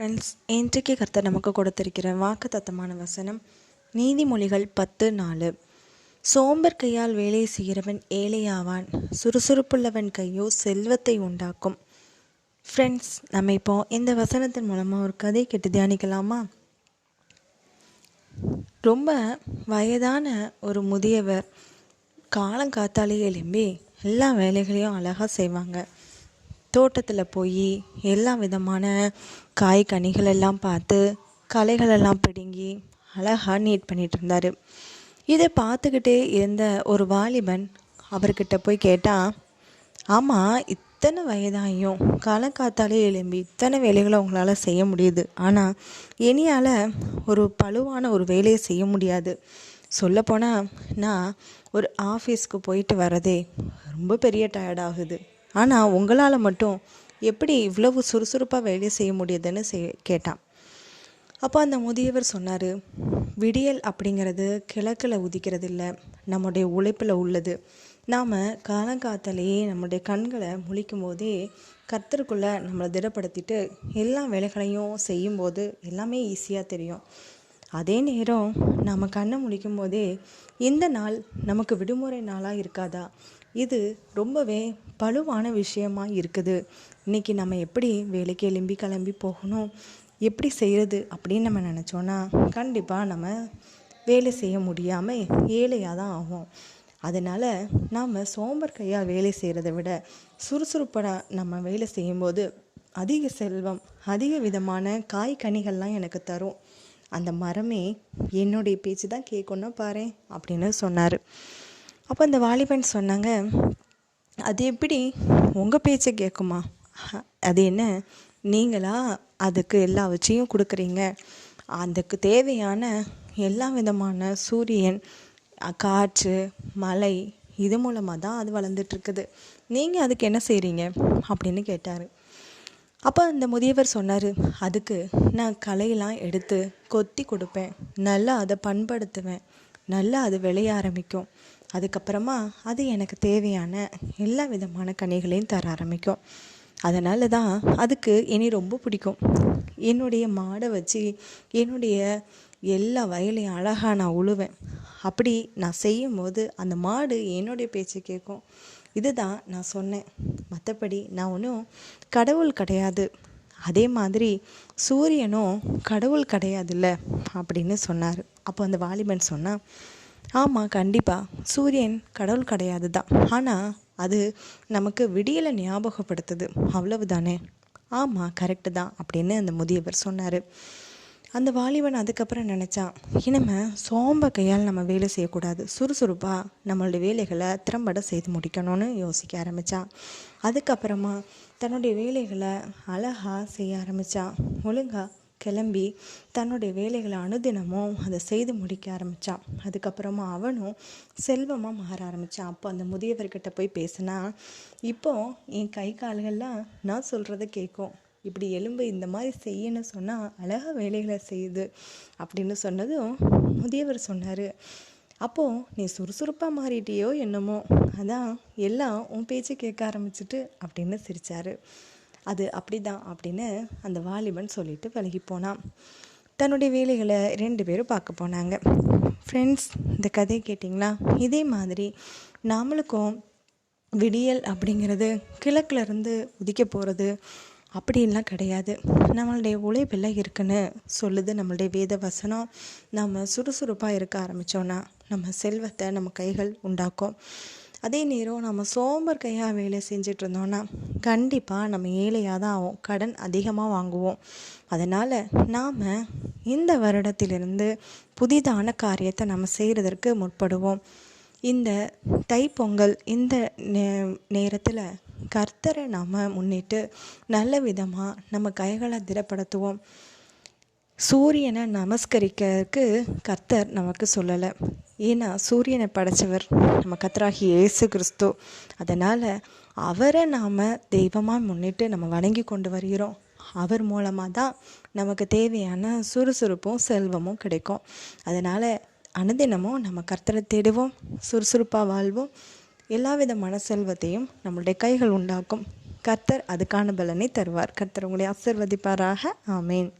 Friends இன்றைக்கு கர்த்தர் நமக்கு கொடுத்திருக்கிற வாக்கு தத்தமான வசனம் நீதிமொழிகள் பத்து நாலு. சோம்பர் கையால் வேலை செய்கிறவன் ஏழையாவான் சுறுசுறுப்புள்ளவன் கையோ செல்வத்தை உண்டாக்கும். ஃப்ரெண்ட்ஸ் நம்ம இப்போ இந்த வசனத்தின் மூலமாக ஒரு கதை கேட்டு தியானிக்கலாமா? ரொம்ப வயதான ஒரு முதியவர் காலங்காத்தாலே எழும்பி எல்லா வேலைகளையும் அழகாக செய்வாங்க. தோட்டத்தில் போய் எல்லா விதமான காய் கனிகள் எல்லாம் பார்த்து களைகளெல்லாம் பிடுங்கி அழகாக நீட் பண்ணிட்டு இருந்தார். இதை பார்த்துக்கிட்டே இருந்த ஒரு வாலிபன் அவர்கிட்ட போய் கேட்டால் ஆமாம் இத்தனை வயதாயும் காலங்காத்தாலே எழும்பி இத்தனை வேலைகளை உங்களால் செய்ய முடியுது. ஆனால் இனியால் ஒரு பழுவான ஒரு வேலையை செய்ய முடியாது. சொல்லப்போனால் நான் ஒரு ஆஃபீஸ்க்கு போயிட்டு வரதே ரொம்ப பெரிய டயர்ட் ஆகுது. ஆனால் உங்களால் மட்டும் எப்படி இவ்வளவு சுறுசுறுப்பாக வேலையை செய்ய முடியுதுன்னு செய் கேட்டான். அப்போ அந்த முதியவர் சொன்னார் விடியல் அப்படிங்கிறது கிழக்கில் உதிக்கிறது இல்லை நம்முடைய உழைப்பில் உள்ளது. நாம் காலங்காத்தாலேயே நம்முடைய கண்களை முழிக்கும் போதே கர்த்தருக்குள்ளே நம்மளை திடப்படுத்திட்டு எல்லா வேலைகளையும் செய்யும்போது எல்லாமே ஈஸியாக தெரியும். அதே நேரம் நம்ம கண்ணை முழிக்கும் போதே இந்த நாள் நமக்கு விடுமுறை நாளாக இருக்காதா? இது ரொம்பவே பழுவான விஷயமா இருக்குது. இன்றைக்கி நம்ம எப்படி வேலைக்கு எலும்பி கிளம்பி போகணும் எப்படி செய்கிறது அப்படின்னு நம்ம நினச்சோன்னா கண்டிப்பாக நம்ம வேலை செய்ய முடியாமல் ஏழையாக தான் ஆகும் அதனால் நாம் சோம்பர் கையாக வேலை செய்கிறத விட சுறுசுறுப்படாக நம்ம வேலை செய்யும்போது அதிக செல்வம் அதிக விதமான காய் கனிகள்லாம் எனக்கு தரும். அந்த மரமே என்னுடைய பேச்சு தான் கேட்கணும் பாரு அப்படின்னு சொன்னார். அப்போ அந்த வாலிபன் சொன்னாங்க அது எப்படி உங்கள் பேச்சை கேட்குமா அது என்ன? நீங்களா அதுக்கு எல்லா வச்சையும் கொடுக்குறீங்க. அதுக்கு தேவையான எல்லா விதமான சூரியன் காற்று மலை இது மூலமாக தான் அது வளர்ந்துட்டுருக்குது. நீங்கள் அதுக்கு என்ன செய்கிறீங்க அப்படின்னு கேட்டார். அப்போ அந்த முதியவர் சொன்னார் அதுக்கு நான் கலையெல்லாம் எடுத்து கொத்தி கொடுப்பேன். நல்லா அதை பண்படுத்துவேன். நல்லா அது விளைய ஆரம்பிக்கும். அதுக்கப்புறமா அது எனக்கு தேவையான எல்லா விதமான கனிகளையும் தர ஆரம்பிக்கும். அதனால தான் அதுக்கு இனி ரொம்ப பிடிக்கும். என்னுடைய மாடை வச்சு என்னுடைய எல்லா வயலையும் அழகாக நான் உழுவேன். அப்படி நான் செய்யும் போது அந்த மாடு என்னுடைய பேச்சு கேட்கும். இதுதான் நான் சொன்னேன். மற்றபடி நான் ஒன்றும் கடவுள் கிடையாது. அதே மாதிரி சூரியனும் கடவுள் கிடையாதுல்ல அப்படின்னு சொன்னார். அப்போ அந்த வாலிபன் சொன்னால் ஆமாம் கண்டிப்பாக சூரியன் கடவுள் கிடையாது தான் ஆனால் அது நமக்கு விடியலை ஞாபகப்படுத்துது. அவ்வளவு தானே ஆமாம் கரெக்டு தான் அப்படின்னு அந்த முதியவர் சொன்னார். அந்த வாலிபன் அதுக்கப்புறம் நினச்சான் இனிமே சோம்ப கையால் நம்ம வேலை செய்யக்கூடாது. சுறுசுறுப்பாக நம்மளுடைய வேலைகளை திறம்பட செய்து முடிக்கணும்னு யோசிக்க ஆரம்பித்தான் அதுக்கப்புறமா தன்னுடைய வேலைகளை அழகாக செய்ய ஆரம்பித்தான் ஒழுங்காக கிளம்பி தன்னுடைய வேலைகளை அனுதினமும் அதை செய்து முடிக்க ஆரம்பித்தான் அதுக்கப்புறமா அவனும் செல்வமாக மாற ஆரம்பித்தான் அப்போ அந்த முதியவர்கிட்ட போய் பேசினா இப்போ என் கை கால்கள்லாம் நான் சொல்கிறத கேட்கும் இப்படி எலும்பு இந்த மாதிரி செய்யணும் சொன்னால் அழகாக வேலைகளை செய்யுது அப்படின்னு சொன்னதும் முதியவர் சொன்னார். அப்போது நீ சுறுசுறுப்பாக மாறிட்டியோ என்னமோ. அதான் எல்லாம் உன் பேச்சை கேட்க ஆரம்பிச்சிட்டு அப்படின்னு சிரித்தார் அது அப்படி தான் அப்படின்னு அந்த வாலிபன் சொல்லிட்டு விலகி போனான். தன்னுடைய வேலைகளை ரெண்டு பேரும் பார்க்க போனாங்க. ஃப்ரெண்ட்ஸ் இந்த கதையை கேட்டிங்களா? இதே மாதிரி நாமளுக்கும் விடியல் அப்படிங்கிறது கிழக்குலேருந்து உதிக்க போகிறது அப்படின்லாம் கிடையாது. நம்மளுடைய உழைப்பில் இருக்குன்னு சொல்லுது நம்மளுடைய வேத வசனம். நம்ம சுறுசுறுப்பாக இருக்க ஆரம்பித்தோன்னா நம்ம செல்வத்தை நம்ம கைகள் உண்டாக்கும். அதே நேரம் நம்ம சோம்பர் கையாக வேலை செஞ்சுட்டு இருந்தோன்னா கண்டிப்பாக நம்ம ஏழையாக தான் ஆகும் கடன் அதிகமாக வாங்குவோம். அதனால் நாம் இந்த வருடத்திலிருந்து புதிதான காரியத்தை நம்ம செய்கிறதற்கு முற்படுவோம். இந்த தைப்பொங்கல் இந்த நே நேரத்தில் கர்த்தரை நாம் முன்னிட்டு நல்ல விதமாக நம்ம கைகளை திடப்படுத்துவோம். சூரியனை நமஸ்கரிக்கிறதுக்கு கத்தர் நமக்கு சொல்லலை. ஏன்னா சூரியனை படைச்சவர் நம்ம கத்தராகி இயேசு கிறிஸ்து. அதனால் அவரை நாம் தெய்வமாக முன்னிட்டு நம்ம வணங்கி கொண்டு வருகிறோம். அவர் மூலமாக தான் நமக்கு தேவையான சுறுசுறுப்பும் செல்வமும் கிடைக்கும். அதனால் அனுதினமும் நம்ம கர்த்தரை தேடுவோம் சுறுசுறுப்பாக வாழ்வோம். எல்லா விதமான செல்வத்தையும் நம்மளுடைய கைகள் உண்டாக்கும். கர்த்தர் அதுக்கான பலனை தருவார். கர்த்தர் உங்களை ஆசிர்வதிப்பாராக. ஆமேன்.